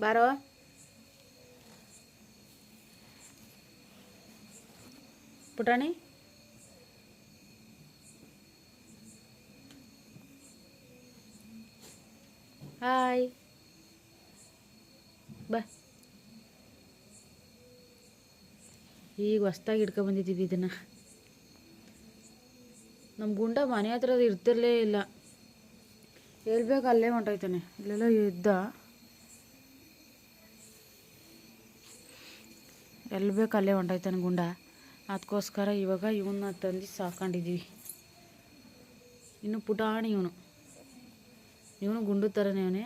ಬಾರೋ ಪುಟಾಣಿ ಹಾಯ್ ಬಾ ಈಗ ಹೊಸ್ದಾಗಿ ಹಿಡ್ಕೊ ಬಂದಿದ್ದೀವಿ ಇದನ್ನು. ನಮ್ಮ ಗುಂಡ ಮನೆ ಹತ್ರ ಇರ್ತಿರಲೇ ಇಲ್ಲ. ಹೇಳ್ಬೇಕು ಅಲ್ಲೇ ಹೊಂಟೋಯ್ತಾನೆ. ಇಲ್ಲೆಲ್ಲ ಇದ್ದ. ಎಲ್ಲಿ ಬೇಕು ಅಲ್ಲೇ ಹೊಂಟೋಯ್ತಾನೆ ಗುಂಡ. ಅದಕ್ಕೋಸ್ಕರ ಇವಾಗ ಇವನ್ನ ತಂದು ಸಾಕೊಂಡಿದ್ದೀವಿ ಇನ್ನು ಪುಟಾಣಿ ಇವನು. ಇವನು ಗುಂಡು ಥರನೇ ಇವನೇ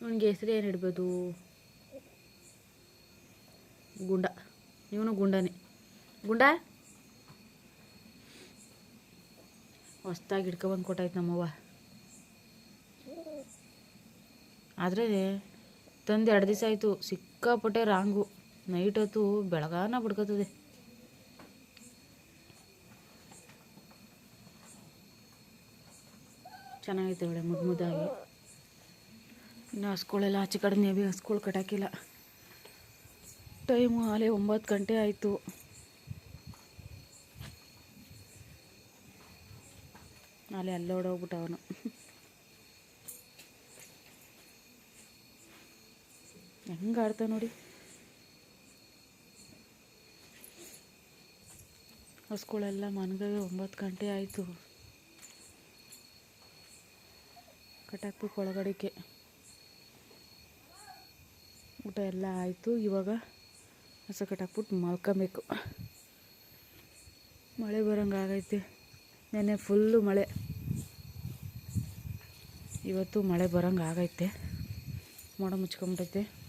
ಇವನಿಗೆ ಹೆಸರು ಏನು ಇಡ್ಬೋದು? ಗುಂಡ. ಇವನು ಗುಂಡನೇ. ಗುಂಡ? ಹೊಸ್ದಾಗಿ ಹಿಡ್ಕೊಬಂದು ಕೊಟ್ಟಾಯ್ತು ನಮ್ಮವ್ವ. ಆದರೆ ತಂದು ಎರಡು ದಿವಸ ಆಯಿತು, ಸಿಕ್ಕಾಪಟ್ಟೆ ರಾಂಗು. ನೈಟ್ ಹೊತ್ತು ಬೆಳಗಾನ ಬಿಡ್ಕೋತದೆ. ಚೆನ್ನಾಗೈತೆ ಒಳ್ಳೆ ಮುದ್ದು ಮುದ್ದಾಗಿ. ಇನ್ನು ಹಸ್ಗಳೆಲ್ಲ ಆಚೆ ಕಡೆ ನೇಬಿ ಹಸ್ಗಳು ಕಟ್ಟಾಕಿಲ್ಲ ಟೈಮು ಆಲೆ ಒಂಬತ್ತು ಗಂಟೆ ಆಯಿತು. ಆಲೆ ಅಲ್ಲೋಡೋಗ್ಬಿಟ್ಟ ಅವನು. ಹೆಂಗೆ ಆಡ್ತಾವೆ ನೋಡಿ. ಹಸ್ಗಳೆಲ್ಲ ಮನ್ಗವೆ ಒಂಬತ್ತು ಗಂಟೆ ಆಯಿತು. ಕಟ್ಟಾಕ್ಬೇಕು ಒಳಗಡೆಗೆ. ಊಟ ಎಲ್ಲ ಆಯಿತು, ಇವಾಗ ಹಸ ಕಟ್ಟಾಕ್ಬಿಟ್ಟು ಮಲ್ಕೊಬೇಕು. ಮಳೆ ಬರೋಂಗೆ ಆಗೈತೆ. ನೆನ್ನೆ ಫುಲ್ಲು ಮಳೆ. ಇವತ್ತು ಮಳೆ ಬರೋಂಗೆ ಆಗೈತೆ. ಮೋಡ ಮುಚ್ಕೊಂಬಿಟ್ಟೈತೆ